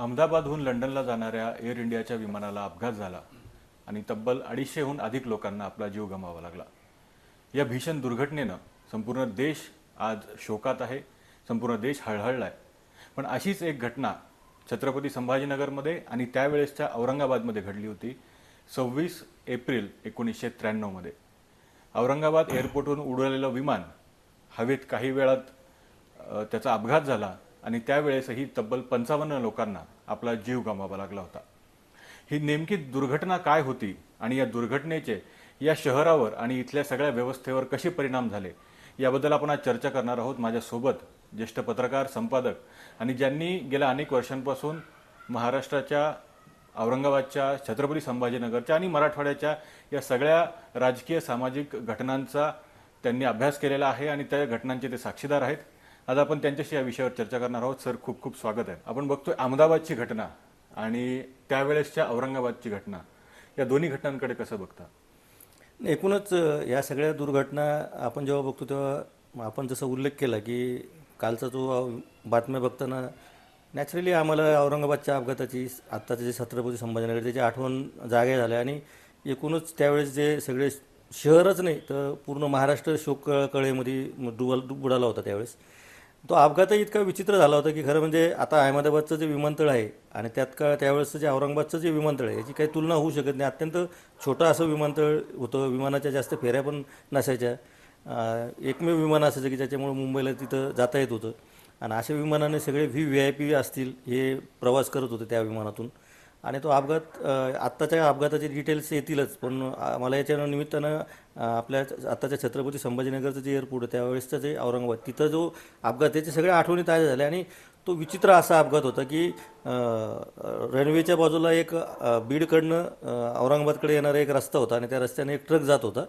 अहमदाबादहून लंडनला जाणाऱ्या एअर इंडियाच्या विमानाला अपघात झाला आणि तब्बल अडीचशेहून अधिक लोकांना आपला जीव गमावा लागला. या भीषण दुर्घटनेनं संपूर्ण देश आज शोकात आहे संपूर्ण देश हळहळला आहे पण अशीच एक घटना छत्रपती संभाजीनगरमध्ये आणि त्यावेळेसच्या औरंगाबादमध्ये घडली होती सव्वीस एप्रिल एकोणीसशे त्र्याण्णवमध्ये. औरंगाबाद एअरपोर्टवरून उडवलेलं विमान हवेत काही वेळात त्याचा अपघात झाला आणि त्यावेळेसही तब्बल पंचावन्न लोकांना आपला जीव गमावा लागला होता. ही नेमकी दुर्घटना काय होती आणि या दुर्घटनेचे या शहरावर आणि इथल्या सगळ्या व्यवस्थेवर कसे परिणाम झाले याबद्दल आपण आज चर्चा करणार आहोत. माझ्यासोबत ज्येष्ठ पत्रकार संपादक आणि ज्यांनी गेल्या अनेक वर्षांपासून महाराष्ट्राच्या औरंगाबादच्या छत्रपती संभाजीनगरच्या आणि मराठवाड्याच्या या सगळ्या राजकीय सामाजिक घटनांचा त्यांनी अभ्यास केलेला आहे आणि त्या घटनांचे ते साक्षीदार आहेत. आज आपण त्यांच्याशी या विषयावर चर्चा करणार आहोत. सर खूप खूप स्वागत आहे. आपण बघतोय अहमदाबादची घटना आणि त्यावेळेसच्या औरंगाबादची घटना. या दोन्ही घटनांकडे कसं बघता? एकूणच या सगळ्या दुर्घटना आपण जेव्हा बघतो तेव्हा आपण जसं उल्लेख केला की कालचा जो बातम्या बघताना नॅचरली आम्हाला औरंगाबादच्या अपघाताची आत्ताचे जे छत्रपती संभाजीनगर त्याची आठवण जागे झाल्या आणि एकूणच त्यावेळेस जे सगळे शहरच नाही तर पूर्ण महाराष्ट्र शोक कळेमध्ये डुबल बुडाला होता त्यावेळेस. तो अपघातही इतका विचित्र झाला होता की खरं म्हणजे आता अहमदाबादचं जे विमानतळ आहे आणि त्यात का त्यावेळेसचं जे औरंगाबादचं जे विमानतळ आहे याची काही तुलना होऊ शकत नाही. अत्यंत छोटं असं विमानतळ होतं. विमानाच्या जास्त फेऱ्या पण नसायच्या. एकमेव विमान असायचं की ज्याच्यामुळे मुंबईला तिथं जाता येत होतं. आणि अशा विमानाने सगळे व्ही व्ही आय पी असतील हे प्रवास करत होते त्या विमानातून. आणि तो अपघात आत्ताच्या अपघाताचे डिटेल्स येतीलच. पण मला याच्या निमित्तानं आपल्या आत्ताच्या छत्रपती संभाजीनगरचं जे एअरपोर्ट आहे त्यावेळेसचं जे औरंगाबाद तिथं जो अपघात त्याच्या सगळ्या आठवणी ताज्या झाल्या. आणि तो विचित्र असा अपघात होता की रनवेच्या बाजूला एक बीडकडनं औरंगाबादकडे येणारा एक रस्ता होता आणि त्या रस्त्याने एक ट्रक जात होता.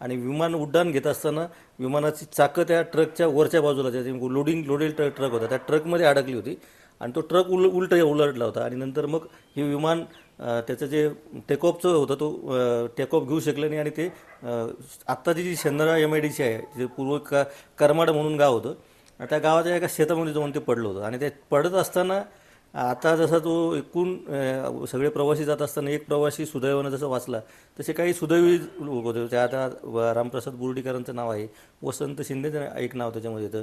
आणि विमान उड्डाण घेत असताना विमानाची चाकं त्या ट्रकच्या वरच्या बाजूला त्या लोडिंग लोडेल ट्रक ट्रक होता त्या ट्रकमध्ये अडकली होती. आणि तो ट्रक उल उलट उलटला होता. आणि नंतर मग हे विमान त्याचं जे टेकऑफचं होतं तो टेकऑफ घेऊ शकलं नाही. आणि ते आत्ताची जी शंदरा एम आय डी सी आहे जे पूर्व का करमाड म्हणून गाव होतं आणि त्या गावाच्या एका शेतामध्ये जाऊन ते पडलं होतं. आणि ते पडत असताना आता जसा तो एकूण सगळे प्रवासी जात असताना एक प्रवासी सुदैवानं जसं वाचला तसे काही सुदैवी लोक होते. त्या आता रामप्रसाद बुर्डीकरांचं नाव आहे वसंत शिंदेचं एक नाव त्याच्यामध्ये येतं.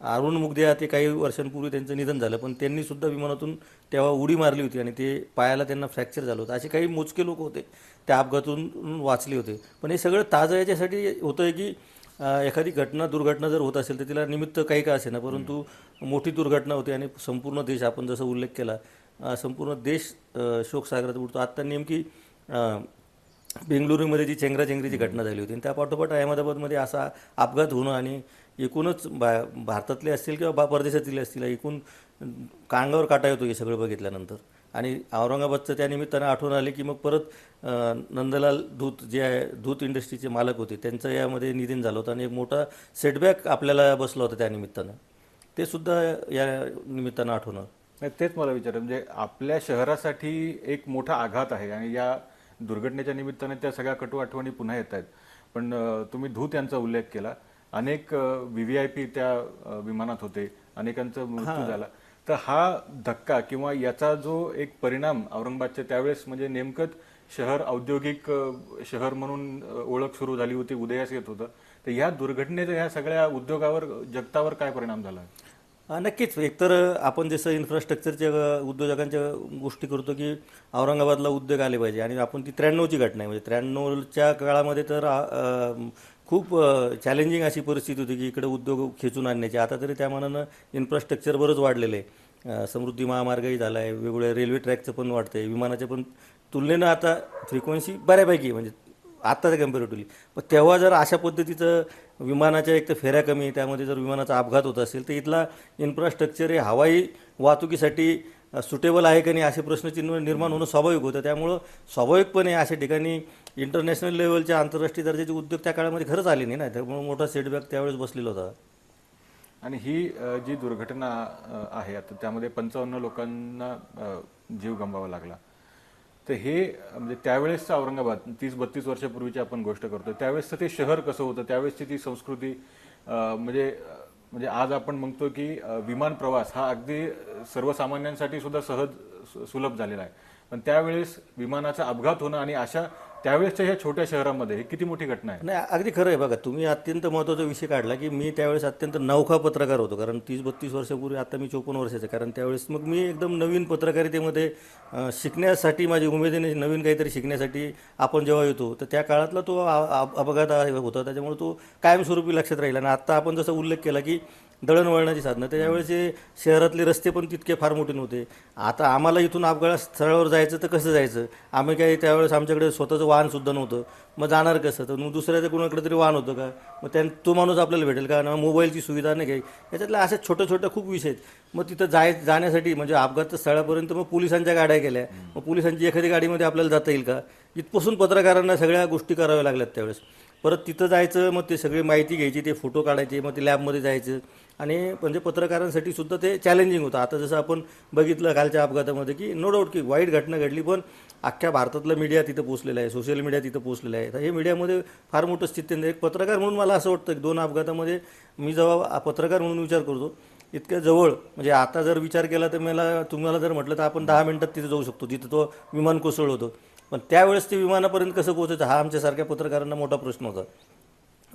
अरुण मुगदे ते काही वर्षांपूर्वी त्यांचं निधन झालं पण त्यांनी सुद्धा विमानातून तेव्हा उडी मारली होती आणि ते पायाला त्यांना फ्रॅक्चर झालं होतं. असे काही मोजके लोक होते त्या अपघातून वाचले होते. पण हे सगळं ताजं याच्यासाठी होतं आहे की एखादी घटना दुर्घटना जर होत असेल तर तिला निमित्त काही का असे ना परंतु मोठी दुर्घटना होती आणि संपूर्ण देश आपण जसं उल्लेख केला संपूर्ण देश शोकसागरात उडतो. आत्ता नेमकी बेंगलुरूमध्ये जी चेंगराचेंगरीची घटना झाली होती आणि त्या पाठोपाठ अहमदाबादमध्ये असा अपघात होणं आणि एकूणच बा भारतातले असतील किंवा बा परदेशातले असतील एकूण कांगावर काटा येतो हे सगळं बघितल्यानंतर. आणि औरंगाबादचं त्यानिमित्तानं आठवण आले की मग परत नंदलाल धूत जे आहे धूत इंडस्ट्रीचे मालक होते त्यांचं यामध्ये निधन झालं होतं आणि एक मोठा सेटबॅक आपल्याला बसला होता त्या निमित्तानं. ते सुद्धा या निमित्तानं आठवणं. नाही, तेच मला विचार म्हणजे आपल्या शहरासाठी एक मोठा आघात आहे आणि या दुर्घटनेच्या निमित्ताने त्या सगळ्या कटू आठवणी पुन्हा येत आहेत. पण तुम्ही धूत यांचा उल्लेख केला. अनेक व्ही व्ही आय पी त्या विमानात होते. अनेकांचा मृत्यू झाला. तर हा धक्का किंवा याचा जो एक परिणाम औरंगाबादच्या त्यावेळेस म्हणजे नेमकंच शहर औद्योगिक शहर म्हणून ओळख सुरू झाली होती उदयास येत होतं. तर या दुर्घटनेचा ह्या सगळ्या उद्योगावर जगतावर काय परिणाम झाला? नक्कीच. एकतर आपण जसं इन्फ्रास्ट्रक्चरच्या उद्योजकांच्या गोष्टी करतो की औरंगाबादला उद्योग आले पाहिजे. आणि आपण ती त्र्याण्णवची घटना आहे. म्हणजे त्र्याण्णवच्या काळामध्ये तर खूप चॅलेंजिंग अशी परिस्थिती होती की इकडे उद्योग खेचून आणण्याची. आता तरी त्या मानानं इन्फ्रास्ट्रक्चर बरंच वाढलेलं आहे. समृद्धी महामार्गही झाला आहे वेगवेगळ्या रेल्वे ट्रॅकचं पण वाढतं आहे विमानाच्या पण तुलनेनं आता फ्रिक्वेन्सी बऱ्यापैकी म्हणजे आत्ताच्या कम्पॅरेटिव्हली पण तेव्हा जर अशा पद्धतीचं विमानाच्या एक तर फेऱ्या कमी आहे, त्यामध्ये जर विमानाचा अपघात होत असेल तर इथला इन्फ्रास्ट्रक्चर हे हवाई वाहतुकीसाठी सुटेबल आहे का नाही असे प्रश्नचिन्ह निर्माण होणं स्वाभाविक होतं. त्यामुळं स्वाभाविकपणे अशा ठिकाणी इंटरनॅशनल लेवलच्या आंतरराष्ट्रीय दर्जाचे उद्योग त्या काळामध्ये खरंच आले नाही ना. त्यामुळे मोठा सेटबॅक त्यावेळेस बसलेला होता. आणि ही अ, जी दुर्घटना अ, आहे आता त्यामध्ये पंचावन्न लोकांना अ, जीव गमवावा लागला. तर हे अ, म्हणजे त्यावेळेसचं औरंगाबाद तीस बत्तीस वर्षापूर्वीची आपण गोष्ट करतो त्यावेळेसचं ते शहर कसं होतं? त्यावेळेसची ती संस्कृती अ, म्हणजे अ, म्हणजे आज आपण म्हणतो की अ, विमान प्रवास हा अगदी सर्वसामान्यांसाठी सुद्धा सहज सु- सुलभ झालेला आहे. पण त्यावेळेस विमानाचा अपघात होणं आणि अशा त्यावेळेसच्या ह्या छोट्या शहरामध्ये किती मोठी घटना आहे नाही अगदी खरं आहे बघा तुम्ही अत्यंत महत्त्वाचा विषय काढला की मी त्यावेळेस अत्यंत नौखा पत्रकार होतो कारण तीस बत्तीस वर्षापूर्वी आता मी चोपन्न वर्षाचा आहे. कारण त्यावेळेस मग मी एकदम नवीन पत्रकारितेमध्ये शिकण्यासाठी माझी उमेदीने नवीन काहीतरी शिकण्यासाठी आपण जेव्हा येतो तर त्या काळातला तो अपघात होता त्याच्यामुळे तो कायमस्वरूपी लक्षात राहिला आणि आत्ता आपण जसं उल्लेख केला की दळणवळणाची साधनं. त्याच्यावेळेस हे शहरातले रस्ते पण तितके फार मोठे नव्हते. आता आम्हाला इथून अपघात स्थळावर जायचं तर कसं जायचं? आम्ही काही त्यावेळेस आमच्याकडे स्वतःचं वाहनसुद्धा नव्हतं. मग जाणार कसं? तर मग दुसऱ्याचं कुणाकडे तरी वाहन होतं का? मग त्या तो माणूस आपल्याला भेटेल. का ना मोबाईलची सुविधा नाही काही. याच्यातल्या अशा छोट्या छोट्या खूप विषय आहेत. मग तिथं जाय जाण्यासाठी म्हणजे अपघात स्थळापर्यंत मग पोलिसांच्या गाड्या गेल्या. मग पोलिसांची एखादी गाडीमध्ये आपल्याला जाता येईल का? इथपासून पत्रकारांना सगळ्या गोष्टी कराव्या लागल्यात त्यावेळेस. परत तिथं जायचं मग ते सगळी माहिती घ्यायची ते फोटो काढायचे मग ते लॅबमध्ये जायचं. आणि म्हणजे पत्रकारांसाठी सुद्धा ते चॅलेंजिंग होतं. आता जसं आपण बघितलं कालच्या अपघातामध्ये की नो डाऊट की वाईट घटना घडली पण अख्ख्या भारतातलं मीडिया तिथं पोचलेला आहे सोशल मीडिया तिथं पोचलेलं आहे. तर हे मीडियामध्ये फार मोठं स्थित्यंत एक पत्रकार म्हणून मला असं वाटतं की दोन अपघातामध्ये मी जेव्हा पत्रकार म्हणून विचार करतो इतक्या जवळ म्हणजे आता जर विचार केला तर मला तुम्हाला जर म्हटलं तर आपण दहा मिनटात तिथे जाऊ शकतो. जिथं तो विमान कोसळ होतो. पण त्यावेळेस ते विमानापर्यंत कसं पोहोचायचं? हा आमच्यासारख्या पत्रकारांना मोठा प्रश्न होता.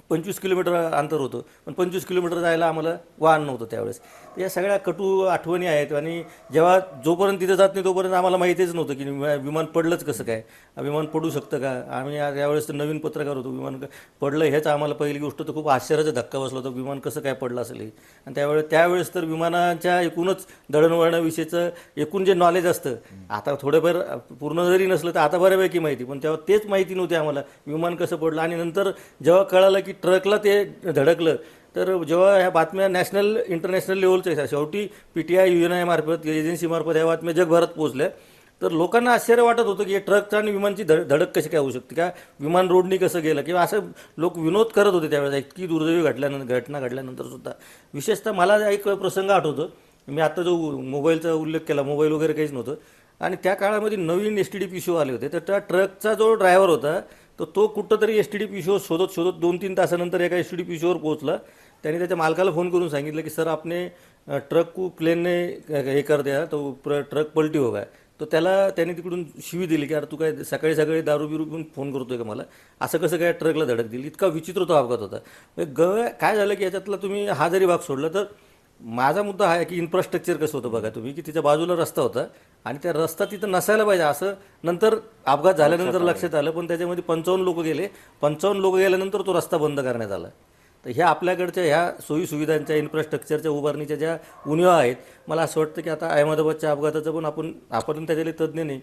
पंचवीस किलोमीटर अंतर होतं. पण पंचवीस किलोमीटर जायला आम्हाला वाहन नव्हतं त्यावेळेस. या सगळ्या कटू आठवणी आहेत आणि जेव्हा जोपर्यंत तिथे जात नाही तोपर्यंत आम्हाला माहितीच नव्हतं की विमा- विमान पडलंच कसं काय. विमान पडू शकतं का? आम्ही यावेळेस तर नवीन पत्रकार होतो. विमान पडलं हेच आम्हाला पहिली गोष्ट तर खूप आश्चर्याचा धक्का बसला होता. विमान कसं काय पडलं असेल आणि त्यावेळेस त्यावेळेस तर विमानाच्या एकूणच दळणवळणाविषयीचं एकूण जे नॉलेज असतं आता थोडंफार पूर्ण जरी नसलं तर आता बऱ्यापैकी माहिती. पण तेव्हा तेच माहिती नव्हती आम्हाला. विमान कसं पडलं? आणि नंतर जेव्हा कळालं की ट्रकला ते धडकलं. तर जेव्हा ह्या बातम्या नॅशनल इंटरनॅशनल लेवलच्या आहेत, शेवटी P T I U N आयमार्फत एजन्सीमार्फत ह्या बातम्या जगभरात पोहोचल्या. तर लोकांना आश्चर्य वाटत होतं की ट्रकचा आणि विमानची धड धडक कशी काय होऊ शकते? का विमान रोडनी कसं गेलं? किंवा असं लोक विनोद करत होते त्यावेळेस इतकी दुर्दैवी घडल्यानंतर घटना घडल्यानंतर सुद्धा. विशेषतः मला एक प्रसंग आठवतो. मी आता जो मोबाईलचा उल्लेख केला मोबाईल वगैरे काहीच नव्हतं. आणि त्या काळामध्ये नवीन एस टी डी पी शो आले होते. तर त्या ट्रकचा जो ड्रायव्हर होता तर तो कुठंतरी एस टी डी पी शो शोधत शोधत दोन तीन तासानंतर एका एस टी डी पी शोवर पोहोचला. त्याने त्याच्या मालकाला फोन करून सांगितलं की सर आपने ट्रक को प्लेन ने हे कर द्या तो प्र- ट्रक पलटी हो गया तर त्याला त्याने तिकडून शिवी दिली की अरे तू काय सकाळी सकाळी दारू बिरू पिऊन फोन करतोय का मला? असं कसं काय ट्रकला धडक दिली. इतका विचित्र तो अपघात होता. म्हणजे ग काय झालं की याच्यातला तुम्ही हा जरी भाग सोडला तर माझा मुद्दा हा आहे की इन्फ्रास्ट्रक्चर कसं होतं बघा तुम्ही की तिच्या बाजूला रस्ता होता आणि त्या रस्ता तिथं नसायला पाहिजे. असं नंतर अपघात झाल्यानंतर लक्षात आलं. पण त्याच्यामध्ये पंचावन्न लोक गेले. पंचावन्न लोक गेल्यानंतर तो रस्ता बंद करण्यात आला. तर ह्या आपल्याकडच्या ह्या सोयी सुविधांच्या इन्फ्रास्ट्रक्चरच्या उभारणीच्या ज्या उणीवा आहेत मला असं वाटतं की आता अहमदाबादच्या अपघाताचं पण आपण आपण त्याच्याले तज्ज्ञ नाही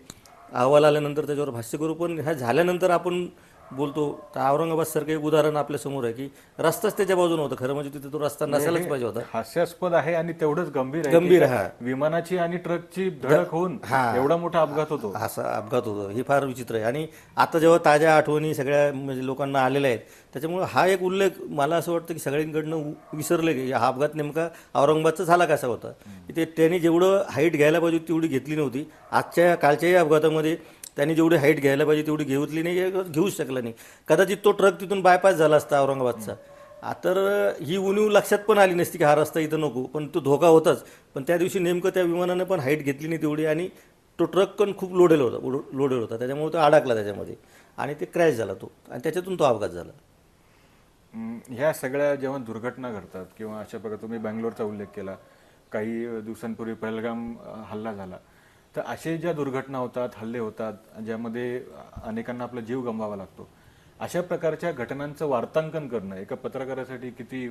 अहवाल आल्यानंतर त्याच्यावर भाष्य करू. पण ह्या झाल्यानंतर आपण बोलतो तर औरंगाबादसारखं एक उदाहरण आपल्यासमोर आहे की रस्ताच त्याच्या बाजूनं होता. खरं म्हणजे तिथे तो रस्ता नसायलाच पाहिजे होता. हास्यास्पद आहे आणि तेवढंच गंभीर आहे. गंभीर की आहे. विमानाची आणि ट्रकची धडक होऊन एवढा मोठा अपघात होतो. असा अपघात होतो. हे फार विचित्र आहे. आणि आता जेव्हा ताज्या आठवणी सगळ्या म्हणजे लोकांना आलेल्या आहेत त्याच्यामुळे हा एक उल्लेख मला असं वाटतं की सगळ्यांकडनं उ- विसरले की हा अपघात नेमका औरंगाबादचा झाला कसा होता. की ते त्यांनी जेवढं हाईट घ्यायला पाहिजे होती तेवढी घेतली नव्हती. आजच्या कालच्याही अपघातामध्ये त्यांनी जेवढी हाईट घ्यायला पाहिजे तेवढी घेऊतली नाही घेऊच शकला नाही. कदाचित तो ट्रक तिथून बायपास झाला असता औरंगाबादचा. तर ही उणीव लक्षात पण आली नसती की हा रस्ता इथं नको पण तो धोका होताच. पण त्या दिवशी नेमकं त्या विमानानं पण हाईट घेतली नाही तेवढी आणि तो ट्रक पण खूप लोडेल होता लोडेल होता. त्याच्यामुळे तो अडकला त्याच्यामध्ये आणि ते क्रॅश झाला तो आणि त्याच्यातून तो अपघात झाला. ह्या सगळ्या जेव्हा दुर्घटना घडतात किंवा अशा प्रकारे तुम्ही बँगलोरचा उल्लेख केला काही दिवसांपूर्वी पहलगाम हल्ला झाला. तर असे ज्या दुर्घटना होतात हल्ले होतात ज्यामध्ये अनेकांना आपला जीव गमवावा लागतो अशा प्रकारच्या घटनांचं वार्तांकन करणं एका पत्रकारासाठी किती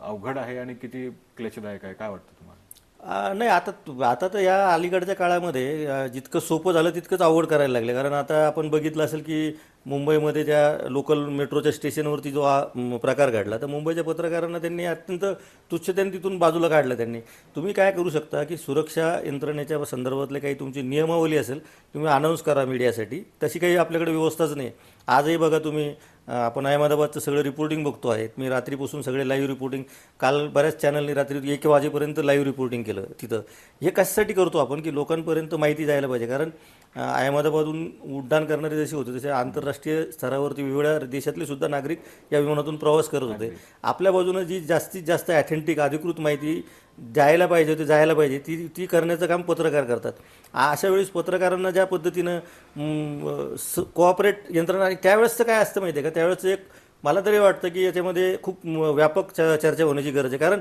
अवघड आहे आणि किती क्लेशदायक आहे? काय वाटतं तुम्हाला? नाही आता आता तर या अलीकडच्या काळामध्ये जितकं सोपं झालं तितकंच आवड करायला लागले. कारण आता आपण बघितलं असेल की मुंबईमध्ये ज्या लोकल मेट्रोच्या स्टेशनवरती जो हा प्रकार घडला तर मुंबईच्या पत्रकारांना त्यांनी अत्यंत तुच्छतेने तिथून बाजूला काढलं त्यांनी. तुम्ही काय करू शकता की सुरक्षा यंत्रणेच्या संदर्भातले काही तुमची नियमावली असेल तुम्ही अनाऊन्स करा मीडियासाठी तशी काही आपल्याकडे व्यवस्थाच नाही. आजही बघा तुम्ही आपण अहमदाबादचं सगळं रिपोर्टिंग बघतो आहे मी रात्रीपासून सगळे लाईव्ह रिपोर्टिंग काल बऱ्याच चॅनलनी रात्री एक वाजेपर्यंत लाईव्ह रिपोर्टिंग केलं तिथं. हे कशासाठी करतो आपण? की लोकांपर्यंत माहिती जायला पाहिजे. कारण अहमदाबादहून उड्डाण करणारे जसे होते तसे आंतरराष्ट्रीय स्तरावरती वेगवेगळ्या देशातले सुद्धा नागरिक या विमानातून प्रवास करत होते. आपल्या बाजूनं जी जास्तीत जास्त ॲथेंटिक अधिकृत माहिती जायला पाहिजे होती जायला पाहिजे. ती ती करण्याचं काम पत्रकार करतात. अशा वेळेस पत्रकारांना ज्या पद्धतीनं स कोऑपरेट यंत्रणा आणि त्यावेळेसचं काय असतं माहिती आहे का? त्यावेळेस एक मला तरी वाटतं की याच्यामध्ये खूप म- व्यापक च चर्चा होण्याची गरज आहे. कारण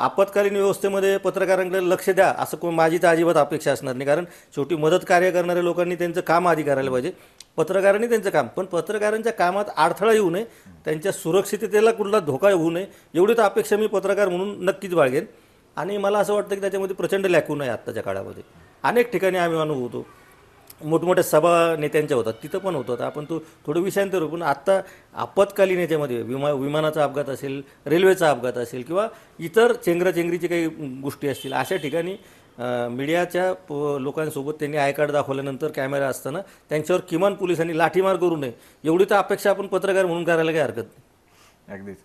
आपत्कालीन व्यवस्थेमध्ये पत्रकारांकडे लक्ष द्या. असं कोण माझी तर अजिबात अपेक्षा असणार नाही. कारण शेवटी मदत कार्य करणाऱ्या लोकांनी त्यांचं काम आधी करायला पाहिजे. पत्रकारांनी त्यांचं काम पण पत्रकारांच्या कामात अडथळा येऊ नये. त्यांच्या सुरक्षिततेला कुठला धोका होऊ नये. एवढी तर अपेक्षा मी पत्रकार म्हणून नक्कीच बाळगेन. आणि मला असं वाटतं की त्याच्यामध्ये प्रचंड लॅकून आहे आत्ताच्या काळामध्ये. अनेक ठिकाणी आम्ही अनुभवतो मोठमोठ्या सभा नेत्यांच्या होतात तिथं पण होतं. आपण तो थोडं विषयांतर पण आत्ता आपत्कालीन याच्यामध्ये विमा विमानाचा अपघात असेल रेल्वेचा अपघात असेल किंवा इतर चेंगराचेंगरीची काही गोष्टी असतील अशा ठिकाणी मीडियाच्या प- लोकांसोबत त्यांनी आय कार्ड दाखवल्यानंतर कॅमेरा असताना त्यांच्यावर किमान पोलिसांनी लाठीमार करू नये. एवढी तर अपेक्षा आपण पत्रकार म्हणून करायला काही हरकत नाही. अगदीच.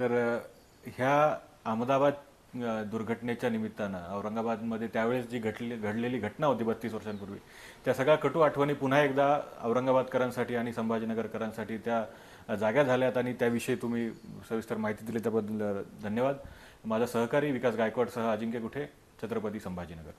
तर ह्या अहमदाबाद दुर्घटनेच्या निमित्तानं औरंगाबादमध्ये त्यावेळेस जी घडली घडलेली घटना होती बत्तीस वर्षांपूर्वी त्या सगळ्या कटू आठवणी पुन्हा एकदा औरंगाबादकरांसाठी आणि संभाजीनगरकरांसाठी त्या जाग्या झाल्यात आणि त्याविषयी तुम्ही सविस्तर माहिती दिली त्याबद्दल धन्यवाद. माझा सहकारी विकास गायकवाडसह अजिंक्य कुठे छत्रपती संभाजीनगर.